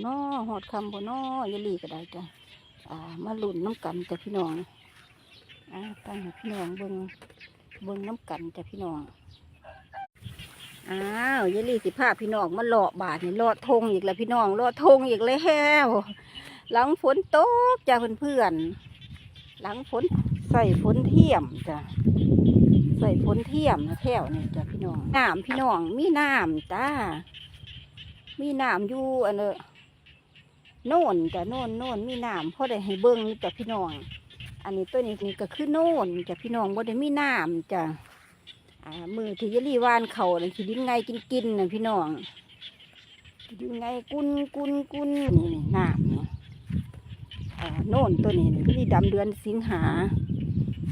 น้อหอดคำบ่น้อยายลีก็ได้จ้ะอ่า มาลุ่นน้ำกันจ้ะพี่น้องอ่าตั้งพี่น้องเบิ่งเบิ่งน้ำกันจ้ะพี่น้องอ้าวยายลีสิพาพี่น้องมาเลาะบาทนี่เลาะทงอีกแล้วพี่น้องเลาะทงอีกแล้วหลังฝนตกจ้ะเพื่อนๆหลังฝนใส่ฝนเทียมจ้ะใส่ฝนเทียมนะแถวนี่จ้ะพี่น้องน้ำพี่น้องมีน้ำจ้ามีน้ำอยู่อันเนอะ โน่นจ้ะโน่นโน่นมีน้ำพอได้ให้เบิ้งจ้ะพี่น้อง อันนี้ตัวนี้นี่ก็คือโน่นจ้ะพี่น้องบ่ได้มีน้ำจ้ะอ่ามือที่ยลีวานเขาน่ะสิดินไงกินกินน่ะพี่น้องสิดินไงกุนกุนกุนนี่น้ำนี่อ่าโน่นตัวนี้นี่ยลีดำเดือนสิงหา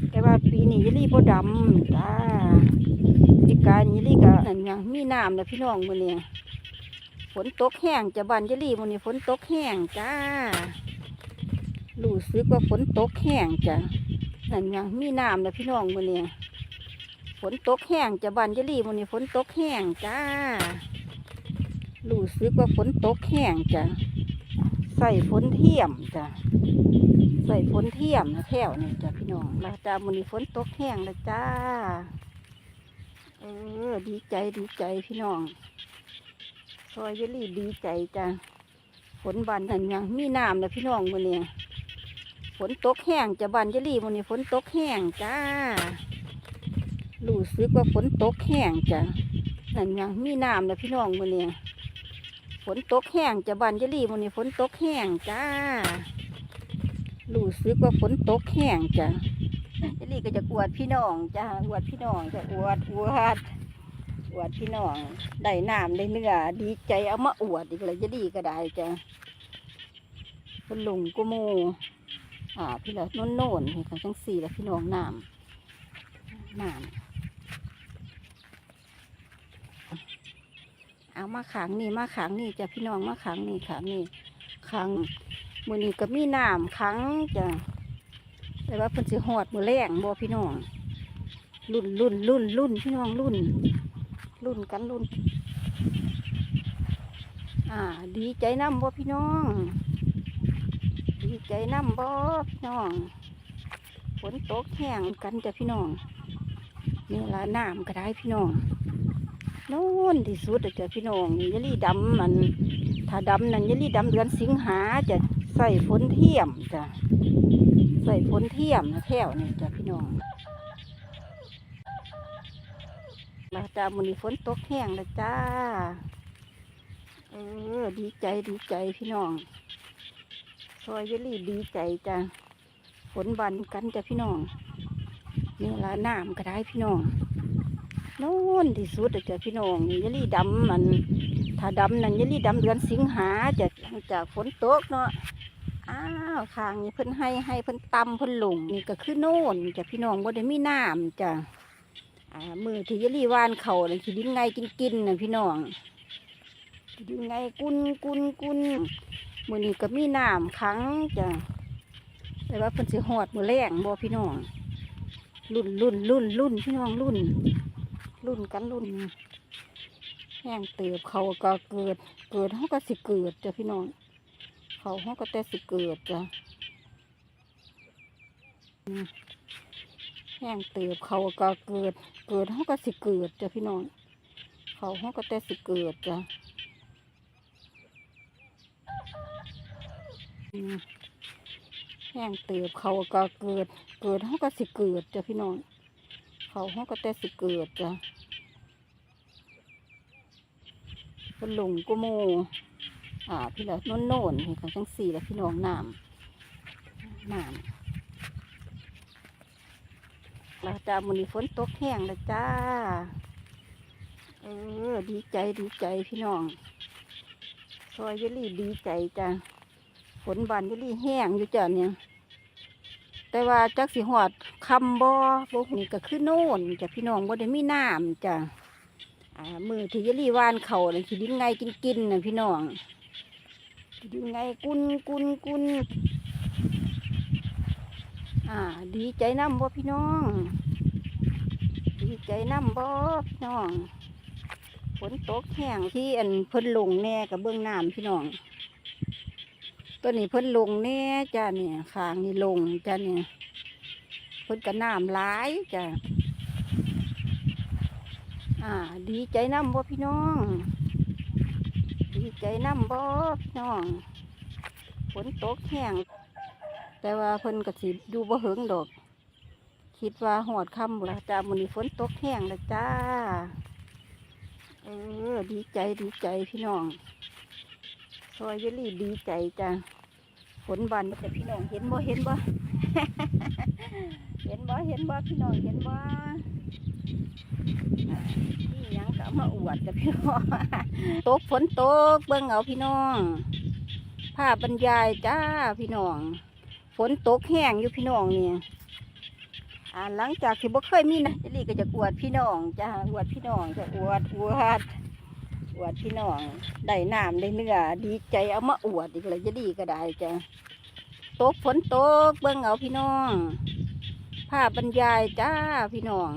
แต่ว่าปีนี้ยลีบ่ดำจ้าปีกายนี่ยลีก็นั่นยังมีน้ำนะพี่น้องมื้อนี้ ฝนตกแห้งจะบานยะลี่มันนี้ฝนตกแห้งจ้ารู้สึกว่าฝนตกแห้งจ้ะนั่นยังมีน้ำนะพี่น้องมันนี้ฝนตกแห้งจะบานยะลี่มันนี้ฝนตกแห้งจ้ารู้สึกว่าฝนตกแห้งจ้ะใส่ฝนเทียมจ้ะใส่ฝนเทียมนะแถวนี่จ้ะพี่น้องแล้วจ้ามันนี้ฝนตกแห้งแล้วจ้าเออดีใจดีใจพี่น้อง ซอยเยลี่ดีใจจ้ะฝนบานนั่นยังมีน้ำนะพี่น้องมื้อนี้ฝนตกแห้งจะบานเยลลี่มื้อนี้ฝนตกแห้งจ้ารู้สึกว่าฝนตกแห้งจ้ะนั่นยังมีน้ำนะพี่น้องมื้อนี้ฝนตกแห้งจะบานเยลลี่มื้อนี้ฝนตกแห้งจ้ารู้สึกว่าฝนตกแห้งจ้ะเยลี่ก็จะอวดพี่น้องจ้าอวดพี่น้องจะอวดอวด อวดพี่น้องได้น้ำได้เนื้อดีใจเอามาอวดอีกเลยจะดีก็ได้จ้ะเป็นลุงกุโมอ่าพี่ละโน่นโน่นเห็นเขาจังสี่แล้วพี่น้องน้ำน้ำเอามาขังนี่มาขังนี่จ้ะพี่น้องมาขังนี่ขังนี่ขังมือนี้ก็มีน้ำขังจ้ะแต่ว่าเพิ่นสิหอดมือแรงบ่พี่น้องรุ่นรุ่นรุ่นรุ่นพี่น้องรุ่น รุ่นกันรุ่น อ่า ดีใจน้ำบ่พี่น้อง ดีใจน้ำบ่พี่น้องฝนตกแห้งกันจ้ะพี่น้องนี่ละน้ำก็ได้พี่น้องโน่นที่สุดจ้ะพี่น้องยลี่ดำมัน ถ้าดำนั่นยลี่ดำเดือนสิงหาจะใส่ฝนเทียมจ้ะใส่ฝนเทียมนะแถวนี่จ้ะพี่น้อง แล้วจ้ามันนี้ฝนตกแห้งแล้วจ้า เออ ดีใจดีใจพี่น้อง ซอยเยลี่ดีใจจ้าฝนบันกันจ้ะพี่น้องนี่ละน้ำก็ได้พี่น้องโน่นที่สุดจ้ะพี่น้องนี่เยลี่ดำมัน ถ้าดำนั่นเยลี่ดำเดือนสิงหาจะหลังจากฝนตกเนาะอ้าวข้างนี้เพิ่นให้ให้เพิ่นตำเพิ่นหลงนี่ก็คือโน่นจ้ะพี่น้องบ่ได้มีน้ำจ้ะอ่า มือที่ยลีวานเขาเลยที่ดินไงกินกินน่ะพี่น้องดินไงกุนกุนกุนมือนี้ก็มีน้ำขังจ้ะแต่ว่าเพิ่นสิหอดมือแรงบ่พี่น้องรุ่นรุ่นรุ่นรุ่นพี่น้องรุ่น รุ่นกันรุ่นแห้งเติบเขาก็เกิด เกิดเขาก็สิเกิดจ้ะพี่น้องเขาเขาก็แต่สิเกิดจ้ะ แห้งเติบเขาก็เกิด เกิดเขาก็สิเกิดจ้ะพี่น้อง เขาเขาก็แต่สิเกิดจ้ะแห้งเติบเขาก็เกิด เกิดเขาก็สิเกิดจ้ะพี่น้อง เขาเขาก็แต่สิเกิดจ้ะเป็นหลงกุโมอ่าพี่ละโน่นโน่นเห็นเขาจังสี่แล้วพี่น้องน้ำน้ำ แล้วจ้ามันนี้ฝนตกแห้งแล้วจ้า เออ ดีใจดีใจพี่น้องซอยเยลี่ดีใจจ้าฝนบานเยลี่แห้งอยู่จ้าเนี่ยแต่ว่าจักสิหอดคำบ่บกนี่ก็คือโน่นจ้ะพี่น้องบ่ได้มีน้ำจ้ะอ่ามือที่เยลี่วานเขาเลยที่ดินไงกินกินนะพี่น้องที่ดินไงกุนกุนกุน อ่า ดีใจน้ำบ่พี่น้อง ดีใจน้ำบ่พี่น้องฝนตกแห้งที่อันเพิ่นลงแน่กับเบื้องน้ำพี่น้อง ตัวนี้เพิ่นลงแน่จ้าเนี่ยคางนี่ลงจ้าเนี่ยเพิ่นก็น้ำหลายจ้าอ่า ดีใจน้ำบ่พี่น้อง ดีใจน้ำบ่พี่น้องฝนตกแห้ง แต่ว่าเพิ่นก็สิดูบ่เหิงดอก คิดว่าหอดค่ำละจ้ามื้อนี้ฝนตกแห้งล้วจ้า เออ ดีใจดีใจพี่น้องซอยเยลี่ดีใจจ้าฝนบานแต่พี่น้องเห็นบ่เห็นบ่เห็นบ่เห็นบ่พี่น้องเห็นบ่นี่ยังก็มาอวดกับพี่น้องตกฝนตกเบิ่งเอาพี่น้องภาพบรรยายจ้าพี่น้อง ฝนตกแห้งอยู่พี่น้องเนี่ยอ่าหลังจากที่บ่เคยมีนะเจลี่ก็จะอวดพี่น้องจ้าอวดพี่น้องจะอวดอวดอวดพี่น้องได้น้ำได้เนื้อดีใจเอามาอวดอีกเลยจะดีก็ได้จ้าตกฝนตกเบิ่งเอาพี่น้องภาพบรรยายจ้าพี่น้อง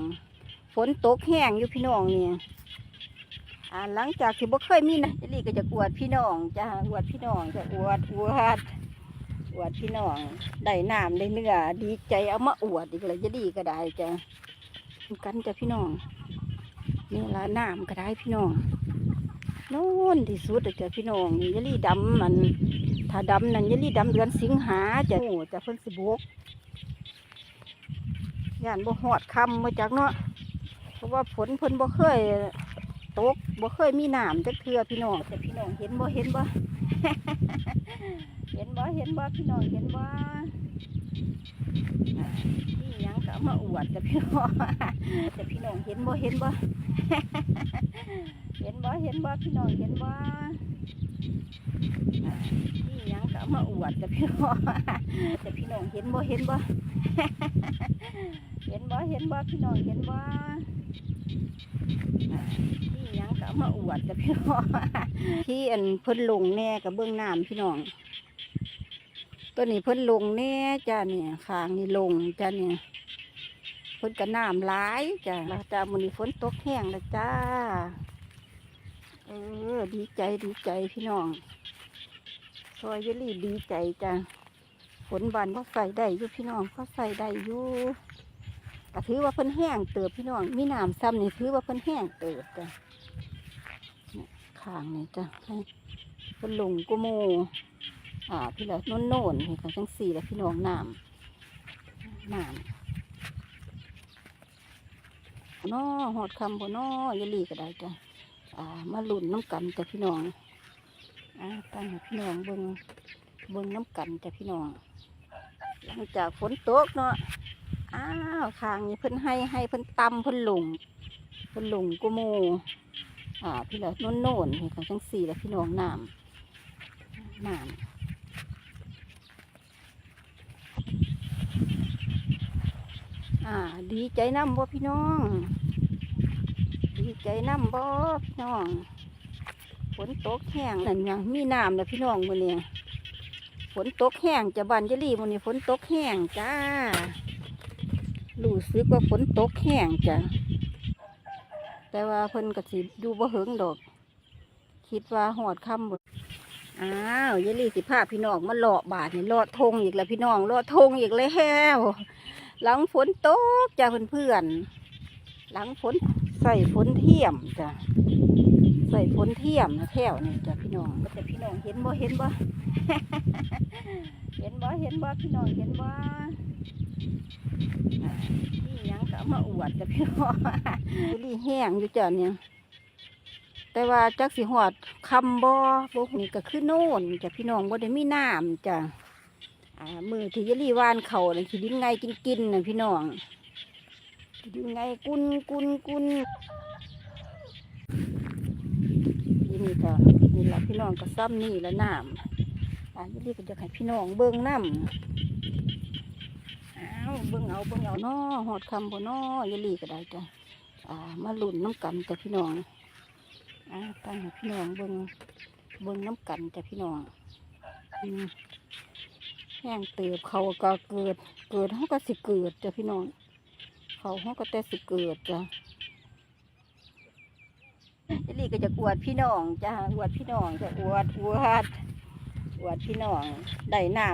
ฝนตกแห้งอยู่พี่น้องเนี่ยอ่าหลังจากที่บ่เคยมีนะเจลี่ก็จะอวดพี่น้องจ้าอวดพี่น้องจะอวดอวด อวดพี่น้องได้น้ำได้เนื้อดีใจเอามาอวดอีกเลยจะดีก็ได้จ้ะกันจ้ะพี่น้องนี่ละน้ำก็ได้พี่น้องโน่นที่สุดจ้ะพี่น้องยลี่ดำมัน ถ้าดำนั่นยลี่ดำเดือนสิงหาจ้ะโอ้จะเพิ่นสิบกย่านบ่หอดคำมาจากเนาะเพราะว่าฝนเพิ่นบ่เคยตกบ่เคยมีน้ำจักเทื่อพี่น้องแต่พี่น้องเห็นบ่เห็นบ่ นบ่เห็นบ่พี่น้องเห็นบ่นี่ยังก็มาอวดกับพี่น้องแต่พี่น้องเห็นบ่เห็นบ่เห็นบ่เห็นบ่พี่น้องเห็นบ่นี่ยังก็มาอวดกับพี่น้องแต่พี่น้องเห็นบ่เห็นบ่เห็นบ่เห็นบ่พี่น้องเห็นบ่นี่ยังก็มาอวดกับพี่น้องที่อันเพิ่นลงแน่กับเบื้องน้ำพี่น้อง ตัวนี้เพิ่นลงแน่จ้าเนี่ยคางนี่ลงจ้าเนี่ยเพิ่นก็น้ำหลายจ้าจ้ามื้อนี้ฝนตกแห้งแล้วจ้า เออ ดีใจดีใจพี่น้องซอยเยลี่ดีใจจ้าฝนบานก็ใส่ได้อยู่พี่น้องก็ใส่ได้อยู่ก็ถือว่าเพิ่นแห้งเติบพี่น้องมีน้ำซ้ำนี่ถือว่าเพิ่นแห้งเติบจ้าเนี่ยคางนี่จ้าให้เพิ่นลงกุโม อ่าพี่ละโน่นโน่นเห็นกันจังสี่แล้วพี่น้องน้ำน้ำน้อหอดคำบ่น้อยลีก็ได้จ้ะอ่ามาลุ่นน้ำกันจ้ะพี่น้องอ่าตั้งห้พี่น้องเบิ่งเบิ่งน้ำกันจ้ะพี่น้องหลังจากฝนตกเนาะอ้าวคางนี่เพิ่นให้ให้เพิ่นตำเพิ่นหลงเพิ่นหลงกุโมอ่าพี่ละโน่นโน่นเห็นกันจังสี่แล้วพี่น้องน้ำน้ำ อ่า ดีใจน้ำบ่พี่น้อง ดีใจน้ำบ่พี่น้อง ฝนตกแห้งนั่นยังมีน้ำนะพี่น้องมื้อนี้ฝนตกแห้งจะบันจะรีมื้อนี้ฝนตกแห้งจ้ารู้สึกว่าฝนตกแห้งจ้ะแต่ว่าเพิ่นก็สิดูบ่เหิงดอก คิดว่าหอดค่ำบ่อ้าวยายลี่สิพาพี่น้องมาเลาะบาทนี่เลาะทงอีกแล้วพี่น้องเลาะทงอีกแล้ว หลังฝนตกจ้ะเพื่อนๆหลังฝนใส่ฝนเทียมจ้ะใส่ฝนเทียมนะแถวนี่จ้ะพี่น้องแต่พี่น้องเห็นบ่เห็นบ่เห็นบ่เห็นบ่พี่น้องเห็นบ่อ่านี่หยังก็เอามาอวดกับพี่น้องรีแห้งอยู่จ้ะเนี่ยแต่ว่าจักสิหอดคำบ่บ่หูก็คือโน่นจ้ะพี่น้องบ่ได้มีน้ำจ้ะอ่า มือที่ยลีวานเขาน่ะที่ดินไงกินกินน่ะพี่น้องที่ดินไงกุนกุนกุนที่นี่ก็นี่แหละพี่น้องก็ซ้ำนี่ละน้ำอ่ายลีก็จะให้พี่น้องเบิ้งน้ำอ้าวเบิ้งเอาเบิ้งเอาน้อหอดคำบ่น้อยลีก็ได้จ้ะอ่ามาลุ่นน้ำกันจ้ะพี่น้องอ่าตั้งให้พี่น้องเบิ้งเบิ้งน้ำกันจ้ะพี่น้องอืม ห้งเติบเขาก็เกิด เกิดเขาก็สิเกิดจ้ะพี่น้อง เขาเขาก็แต่สิเกิดจ้ะเจลี่ก็จะอวดพี่น้องจ้ะอวดพี่น้องจะอวดอวดอวดพี่น้องได้น้ำ